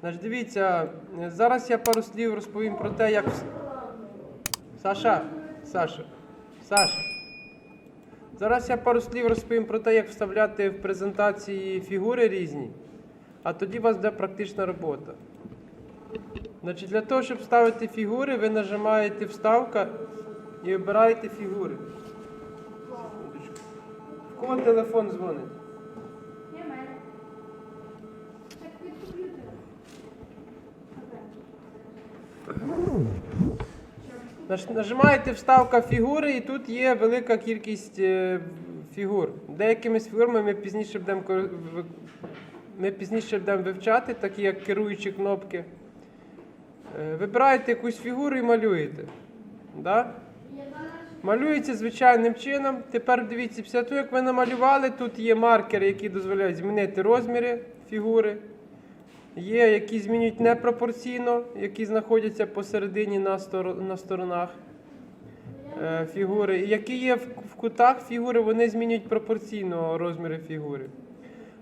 Значить, дивіться, зараз я пару слів розповім про те, як. Саша, Саша, Саша. Зараз я пару слів розповім про те, як вставляти в презентації фігури різні, а тоді у вас буде практична робота. Значить, для того, щоб вставити фігури, ви нажимаєте вставка і обираєте фігури. В кого телефон дзвонить? Я мене. Так від комп'ютера. Наж- Нажимаєте вставка фігури, і тут є велика кількість е, фігур. Деякими фігурами ми пізніше будемо ми пізніше будемо вивчати, такі як керуючі кнопки. Е, Вибираєте якусь фігуру і малюєте. Да? Малюється звичайним чином. Тепер дивіться, після того, як ви намалювали, тут є маркери, які дозволяють змінити розміри фігури. Є, які змінюють непропорційно, які знаходяться посередині на, стор- на сторонах е, фігури. І які є в, в кутах фігури, вони змінюють пропорційно розміри фігури.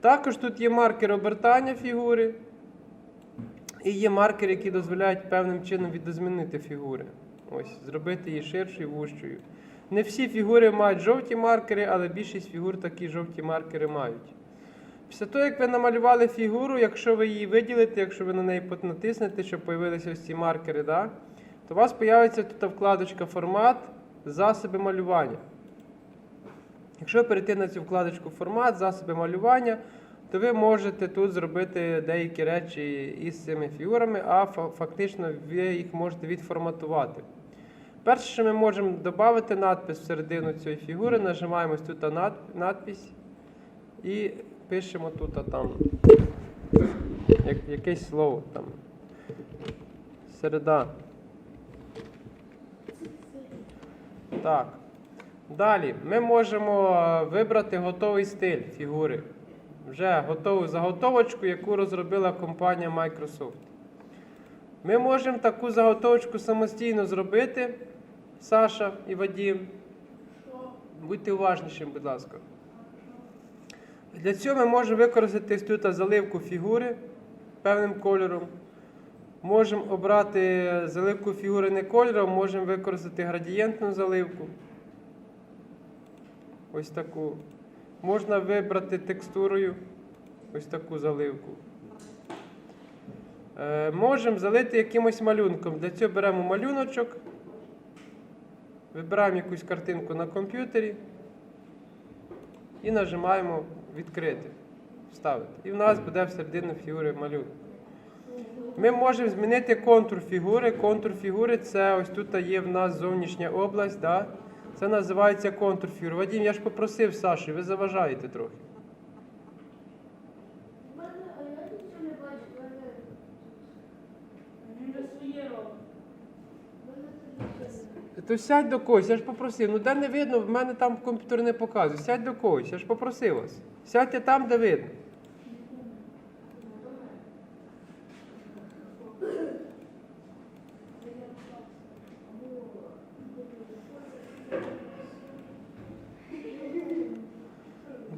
Також тут є маркер обертання фігури. І є маркери, які дозволяють певним чином відозмінити фігури. Ось, зробити її ширшою, вущою. Не всі фігури мають жовті маркери, але більшість фігур такі жовті маркери мають. Після того, як ви намалювали фігуру, якщо ви її виділите, якщо ви на неї натиснете, щоб з'явилися ось ці маркери, да, то у вас з'явиться тут вкладочка Формат, засоби малювання. Якщо перейти на цю вкладочку Формат, засоби малювання, то ви можете тут зробити деякі речі із цими фігурами, а фактично ви їх можете відформатувати. Перше, що ми можемо додати надпис всередину цієї фігури, нажимаємо тут надпись і пишемо тут а там як, якесь слово там. Середа. Так. Далі ми можемо е, вибрати готовий стиль фігури. Вже готову заготовочку, яку розробила компанія Microsoft. Ми можемо таку заготовочку самостійно зробити, Саша і Вадім. Будьте уважнішим, будь ласка. Для цього ми можемо використати тут заливку фігури певним кольором. Можемо обрати заливку фігури не кольором, можемо використати градієнтну заливку. Ось таку. Можна вибрати текстурою ось таку заливку. Е, можемо залити якимось малюнком. Для цього беремо малюночок, вибираємо якусь картинку на комп'ютері і нажимаємо відкрити, вставити. І в нас буде всередину фігури малюнок. Ми можемо змінити контур фігури. Контур фігури це ось тут є в нас зовнішня область. Да? Це називається контур фігури. Вадім, я ж попросив Сашу, ви заважаєте трохи. Він же своє робить. То сядь до когось, я ж попросив. Ну де не видно, в мене там комп'ютер не показує. Сядь до когось, я ж попросив вас. Сядьте там, де видно.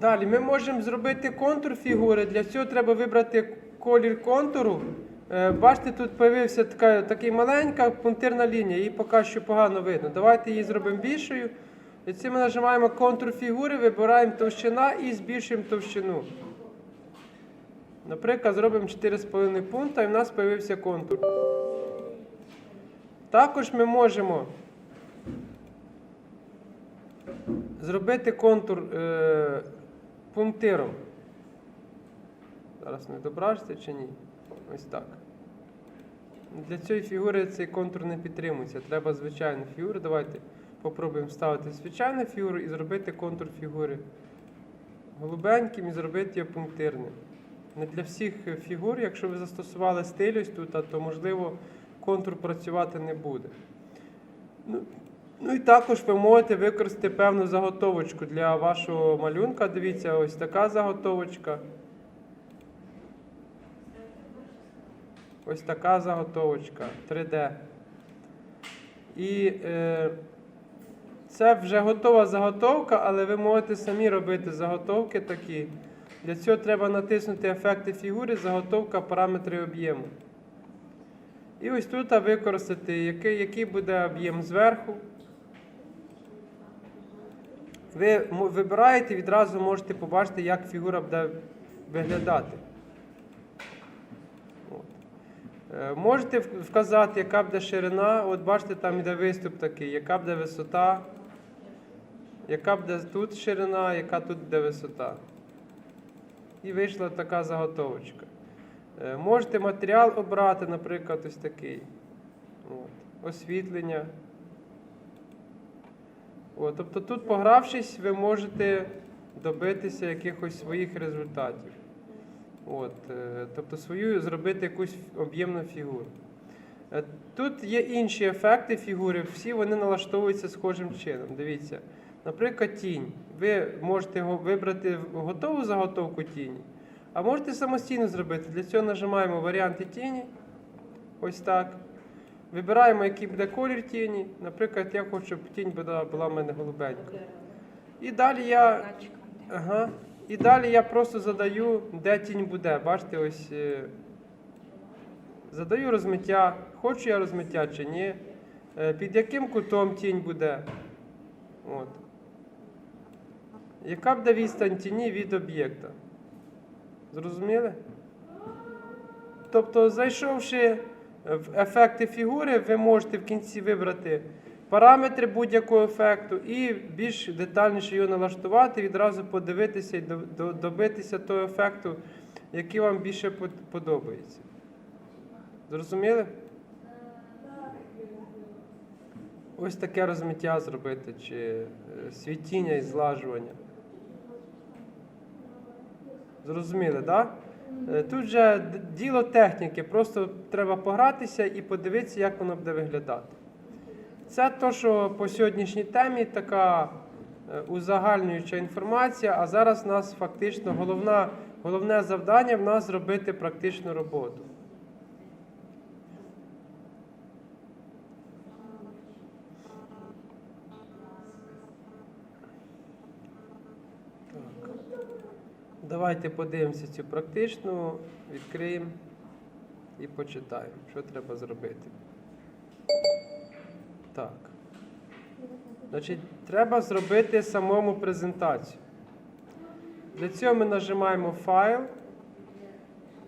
Далі ми можемо зробити контур фігури. Для цього треба вибрати колір контуру. Е, Бачите, тут з'явився така, така маленька пунктирна лінія, її поки що погано видно. Давайте її зробимо більшою. І це ми нажимаємо контур фігури, вибираємо товщина і збільшуємо товщину. Наприклад, зробимо 4,5 пункта і в нас з'явився контур. Також ми можемо зробити контур е, пунктиром. Зараз не дображся чи ні? Ось так. Для цієї фігури цей контур не підтримується. Треба звичайну фігуру. Давайте попробуємо вставити звичайну фігуру і зробити контур фігури голубеньким і зробити його пунктирним. Не для всіх фігур, якщо ви застосували стиль тут, то можливо контур працювати не буде. Ну, Ну і також ви можете використати певну заготовочку для вашого малюнка. Дивіться, ось така заготовочка. Ось така заготовочка 3D. І е, це вже готова заготовка, але ви можете самі робити заготовки такі. Для цього треба натиснути ефекти фігури, заготовка, параметри об'єму. І ось тут використати, який, який буде об'єм зверху. Ви вибираєте, відразу можете побачити, як фігура буде виглядати. От. Е, Можете вказати, яка буде ширина. От бачите, там йде виступ такий, яка буде висота, яка буде тут ширина, яка тут буде висота. І вийшла така заготовочка. Е, Можете матеріал обрати, наприклад, ось такий. От. Освітлення. От, тобто тут, погравшись, ви можете добитися якихось своїх результатів. От, е, тобто свою зробити якусь об'ємну фігуру. Е, Тут є інші ефекти фігури, всі вони налаштовуються схожим чином. Дивіться, наприклад, тінь. Ви можете вибрати готову заготовку тіні, а можете самостійно зробити. Для цього нажимаємо варіанти тіні. Ось так. Вибираємо, який буде колір тіні. Наприклад, я хочу, щоб тінь була в мене голубенька. І далі я. Ага. І далі я просто задаю, де тінь буде. Бачите, ось. е, Задаю розмиття. Хочу я розмиття чи ні. Е, Під яким кутом тінь буде. От. Яка буде відстань тіні від об'єкта? Зрозуміли? Тобто, зайшовши в ефекти фігури, ви можете в кінці вибрати параметри будь-якого ефекту і більш детальніше його налаштувати, відразу подивитися і до- до- добитися того ефекту, який вам більше подобається. Зрозуміли? Ось таке розмиття зробити, чи е, світіння і злажування. Зрозуміли, так? Да? Е, Тут же діло техніки, просто треба погратися і подивитися, як воно буде виглядати. Це то, що по сьогоднішній темі така е, узагальнююча інформація, а зараз у нас фактично головна, головне завдання в нас зробити практичну роботу. Давайте подивимося цю практичну, відкриємо і почитаємо, що треба зробити. Так. Значить, треба зробити самому презентацію. Для цього ми нажимаємо файл,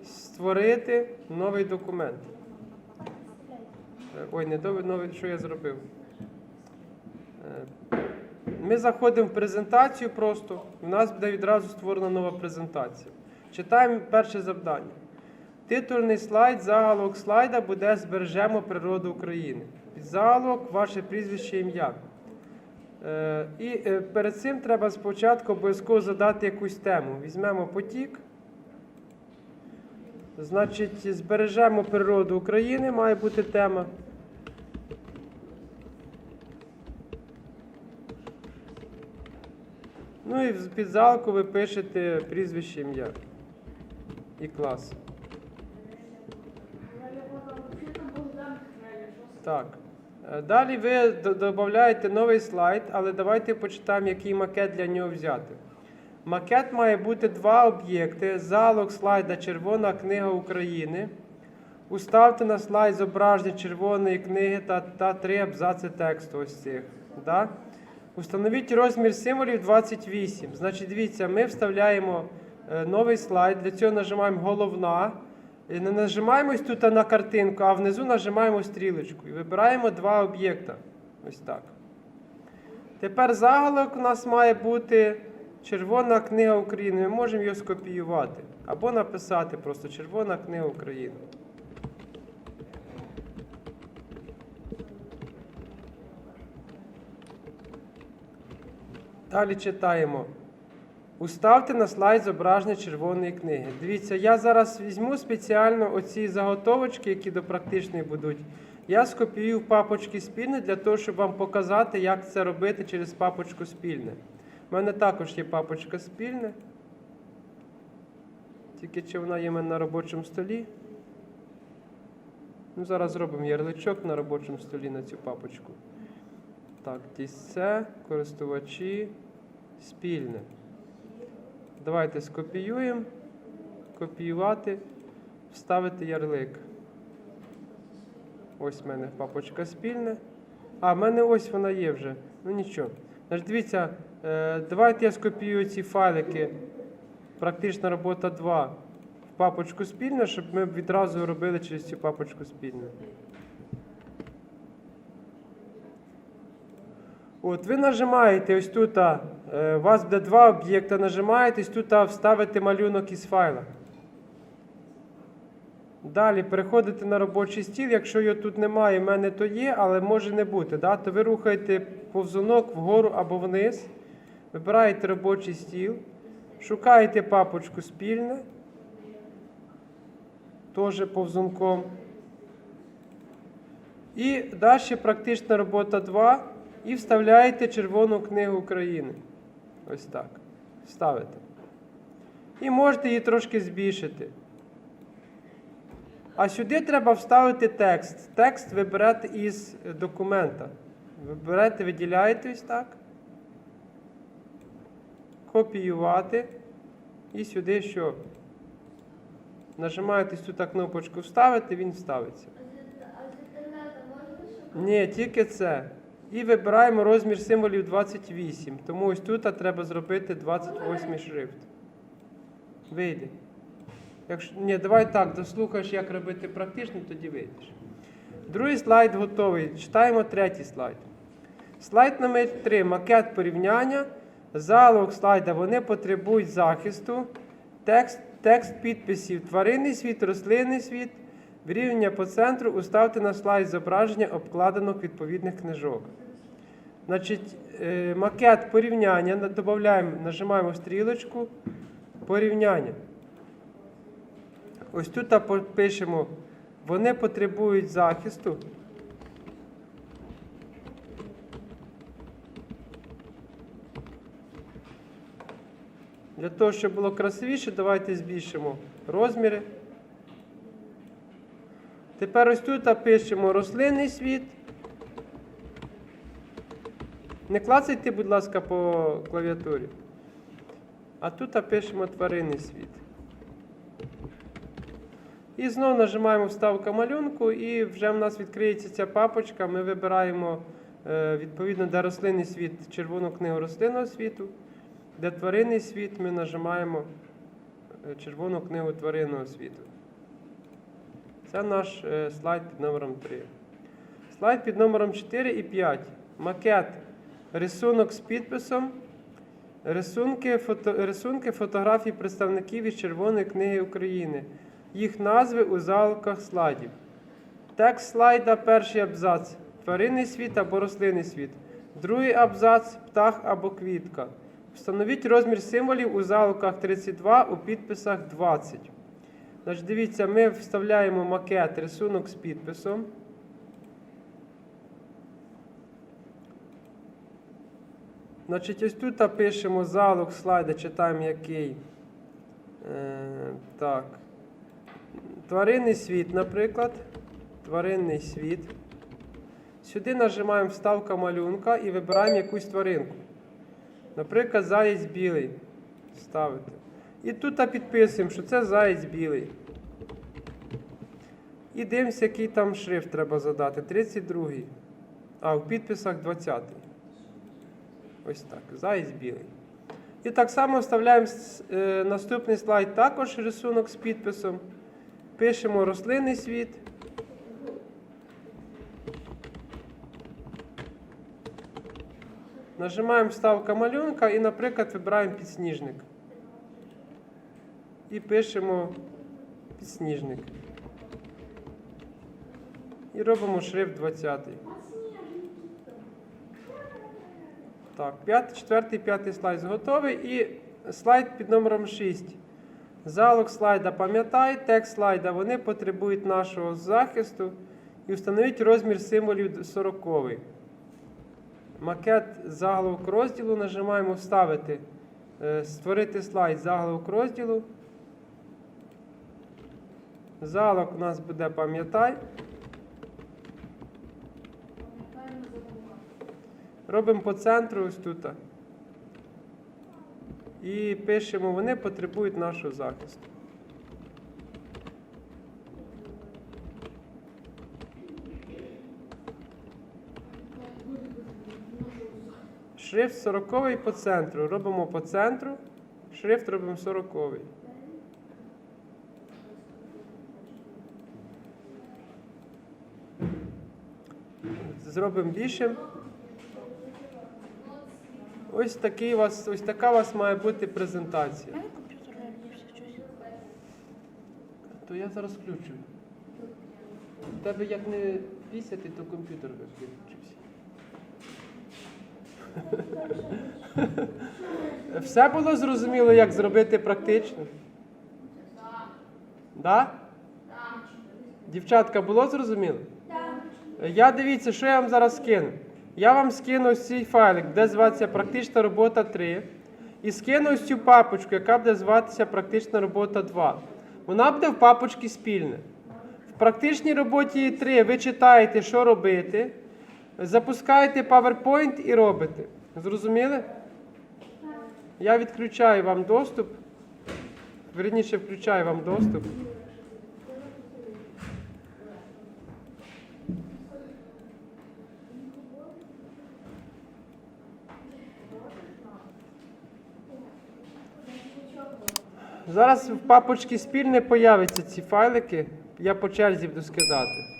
створити новий документ. Е, Ой, не новий, новий, що я зробив? Е, Ми заходимо в презентацію просто, у нас буде відразу створена нова презентація. Читаємо перше завдання. Титульний слайд, заголовок слайда буде збережемо природу України. Під заголовок ваше прізвище ім'я. Е, і е, перед цим треба спочатку обов'язково задати якусь тему. Візьмемо потік. Значить, збережемо природу України, має бути тема. Ну і в- під залку ви пишете прізвище ім'я і клас. Так. Е, Далі ви додаєте новий слайд, але давайте почитаємо, який макет для нього взяти. Макет має бути два об'єкти. Залог слайда Червона книга України. Уставте на слайд зображення червоної книги та, та три абзаци тексту ось цих. Да? Установіть розмір символів 28. Значить, дивіться, ми вставляємо е, новий слайд. Для цього нажимаємо головна. І не нажимаємо ось тут на картинку, а внизу нажимаємо стрілочку. І вибираємо два об'єкта. Ось так. Тепер заголовок у нас має бути Червона книга України. Ми можемо його скопіювати. Або написати просто Червона книга України. Далі читаємо. Уставте на слайд зображення червоної книги. Дивіться, я зараз візьму спеціально оці заготовочки, які до практичної будуть. Я скопіюю папочки спільне для того, щоб вам показати, як це робити через папочку спільне. У мене також є папочка спільне. Тільки чи вона є в мене на робочому столі? Ну, зараз зробимо ярличок на робочому столі на цю папочку. Так, дійсце, користувачі, спільне. Давайте скопіюємо, копіювати, вставити ярлик. Ось в мене папочка спільна. А, в мене ось вона є вже. Ну нічого. Значить, дивіться, е, давайте я скопіюю ці файлики. Практична робота 2 в папочку спільна, щоб ми відразу робили через цю папочку спільну. От ви нажимаєте ось тут, е, у вас буде два об'єкти, нажимаєте, ось тут а, вставити малюнок із файла. Далі переходите на робочий стіл. Якщо його тут немає, в мене то є, але може не бути. Да? То ви рухаєте повзунок вгору або вниз, вибираєте робочий стіл, шукаєте папочку спільне, теж повзунком. І далі практична робота 2 і вставляєте Червону книгу України. Ось так. Вставите. І можете її трошки збільшити. А сюди треба вставити текст. Текст ви берете із документа. Ви берете, виділяєте ось так. Копіювати. І сюди що? Нажимаєте сюди кнопочку вставити, він вставиться. Ні, тільки це. І вибираємо розмір символів 28. Тому ось тут треба зробити 28 шрифт. Вийде. Якщо... Ні, давай так, дослухаєш, як робити практично, тоді вийдеш. Другий слайд готовий. Читаємо третій слайд. Слайд номер 3. Макет порівняння. Залог слайда. Вони потребують захисту. Текст, текст підписів. Тваринний світ, рослинний світ. Вирівняння по центру. Уставте на слайд зображення обкладинок відповідних книжок. Значить, е, макет порівняння. Додаємо, нажимаємо стрілочку. Порівняння. Ось тут пишемо, вони потребують захисту. Для того, щоб було красивіше, давайте збільшимо розміри. Тепер ось тут пишемо рослинний світ. Не клацайте, будь ласка, по клавіатурі. А тут пишемо тваринний світ. І знову нажимаємо вставка малюнку, і вже в нас відкриється ця папочка. Ми вибираємо е, відповідно де рослинний світ червону книгу рослинного світу, де тваринний світ ми нажимаємо е, червону книгу тваринного світу. Це наш е, слайд під номером 3. Слайд під номером 4 і 5. Макет. Рисунок з підписом. Рисунки, фото, рисунки фотографій представників із Червоної книги України. Їх назви у залках слайдів. Текст слайда перший абзац. Тваринний світ або рослинний світ. Другий абзац птах або квітка. Встановіть розмір символів у залуках 32, у підписах 20. Значить, дивіться, ми вставляємо макет, рисунок з підписом. Значить, ось тут пишемо залог слайда, читаємо який. Е, так. Тваринний світ, наприклад. Тваринний світ. Сюди нажимаємо вставка малюнка і вибираємо якусь тваринку. Наприклад, заєць білий. Ставити. І тут підписуємо, що це заєць білий. І дивимося, який там шрифт треба задати. 32-й. А, в підписах 20-й. Ось так. Заєць білий. І так само вставляємо е, наступний слайд також рисунок з підписом. Пишемо рослинний світ. Нажимаємо вставка малюнка і, наприклад, вибираємо підсніжник. І пишемо підсніжник. І робимо шрифт 20. Так, п'ятий, четвертий, п'ятий слайд готовий. І слайд під номером 6. Залог слайда пам'ятай, текст слайда вони потребують нашого захисту. І встановіть розмір символів 40. Макет заголовок розділу нажимаємо Вставити, е, створити слайд заголовок розділу. Залог у нас буде пам'ятай. Робимо по центру ось тут. і пишемо, вони потребують нашого захисту. Шрифт 40 по центру. Робимо по центру. Шрифт робимо 40. Зробимо більшим. Ось такий у вас, ось така у вас має бути презентація. То я зараз включу. У тебе як не пісяти, то комп'ютер виключився. Все було зрозуміло, як зробити практично? Так. Да? Дівчатка, було зрозуміло? Я дивіться, що я вам зараз скину. Я вам скину ось цей файлик, де зватися практична робота 3. І скину ось цю папочку, яка буде зватися практична робота 2. Вона буде в папочці спільне. В практичній роботі 3 ви читаєте, що робити, запускаєте PowerPoint і робите. Зрозуміли? Я відключаю вам доступ. Верніше, включаю вам доступ. Зараз в папочці спільне появляться ці файлики. Я по черзі буду скидати.